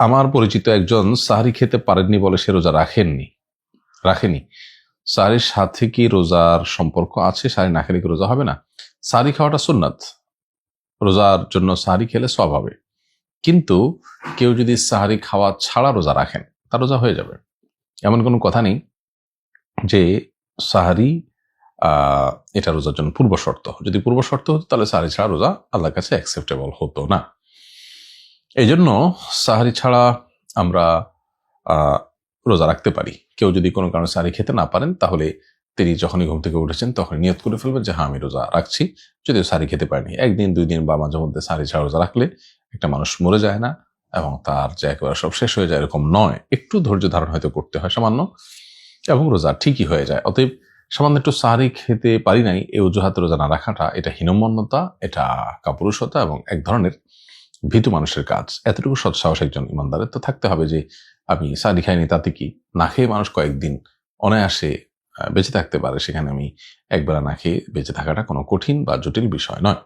আমার পরিচিত একজন সাহারি খেতে পারেননি বলে সে রোজা রাখেননি, রাখেনি। সাহারির সাথে কি রোজার সম্পর্ক আছে? সাহারি না খেলে কি রোজা হবে না? সাহারি খাওয়াটা সুন্নাত। রোজার জন্য সাহারি খেলে সব হবে। কিন্তু কেউ যদি সাহারি খাওয়া ছাড়া রোজা রাখেন, তার রোজা হয়ে যাবে। এমন কোনো কথা নেই যে সাহারি এটা রোজার জন্য পূর্ব শর্ত যদি পূর্ব শর্ত হতো তাহলে সাহারি ছাড়া রোজা আল্লাহর কাছে অ্যাকসেপ্টেবল হতো না। এই জন্য সাহারি ছাড়া আমরা রোজা রাখতে পারি। কেউ যদি কোনো কারণে সাহারি খেতে না পারেন, তাহলে তিনি যখনই ঘুম থেকে উঠেছেন তখন নিয়ত করে ফেলবেন যে হ্যাঁ আমি রোজা রাখছি। যদিও সাহারি খেতে পারেনি। একদিন, দুই দিন বা মাঝে মধ্যে সাহারি ছাড়া রোজা রাখলে একটা মানুষ মরে যায় না এবং তার যে একেবারে সব শেষ হয়ে যায় এরকম নয়। একটু ধৈর্য ধারণ হয়তো করতে হয় সামান্য এবং রোজা ঠিকই হয়ে যায়। অতএব সামান্য একটু সাহারি খেতে পারি নাই, এই অজুহাতে রোজা না রাখাটা, এটা হীনমন্যতা, এটা কাপুরুষতা এবং এক ধরনের ভীতু মানুষের কাজ। এতটুকু সৎসাহস একজন ইমানদারের। তো থাকতে হবে যে, আমি সাদি খাইনি, তাতে কি? না খেয়ে মানুষ কয়েকদিন অনায়াসে বেঁচে থাকতে পারে। সেখানে আমি একবেলা না খেয়ে বেঁচে থাকাটা কোনো কঠিন বা জটিল বিষয় নয়।